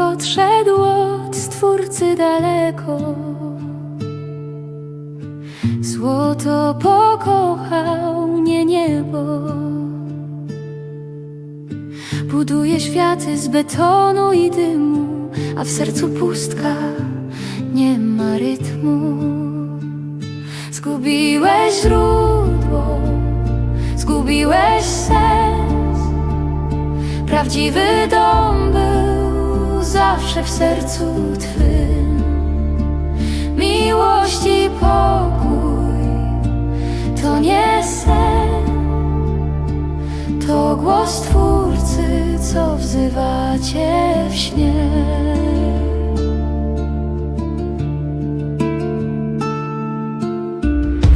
odszedł od Stwórcy daleko. Złoto pokochał, nie niebo. Buduje światy z betonu i dymu, a w sercu pustka nie ma rytmu. Zgubiłeś źródło, zgubiłeś sens. Prawdziwy dom był zawsze w sercu twym. Miłość i pokój to nie sen, to głos Twórcy, co wzywa cię w śnie.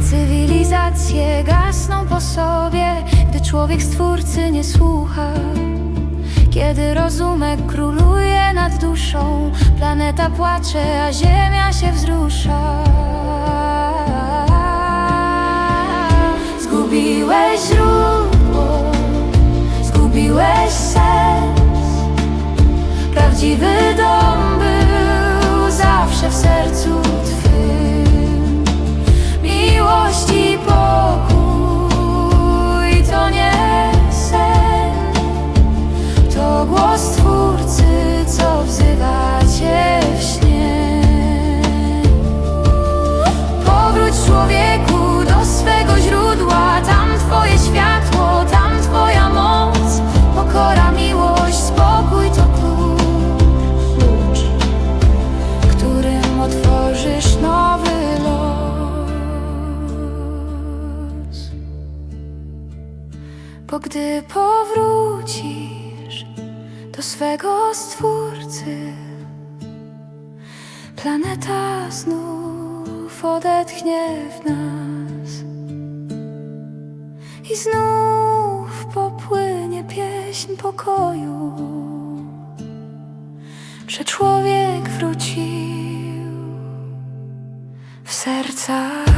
Cywilizacje gasną po sobie, gdy człowiek stwórcy nie słucha. Kiedy rozumek króluje nad duszą, planeta płacze, a ziemia się wzrusza. Zgubiłeś źródło, zgubiłeś sens. Prawdziwy dom był zawsze w sercu Bo gdy powrócisz do swego stwórcy, planeta znów odetchnie w nas i znów popłynie pieśń pokoju, że człowiek wrócił w serca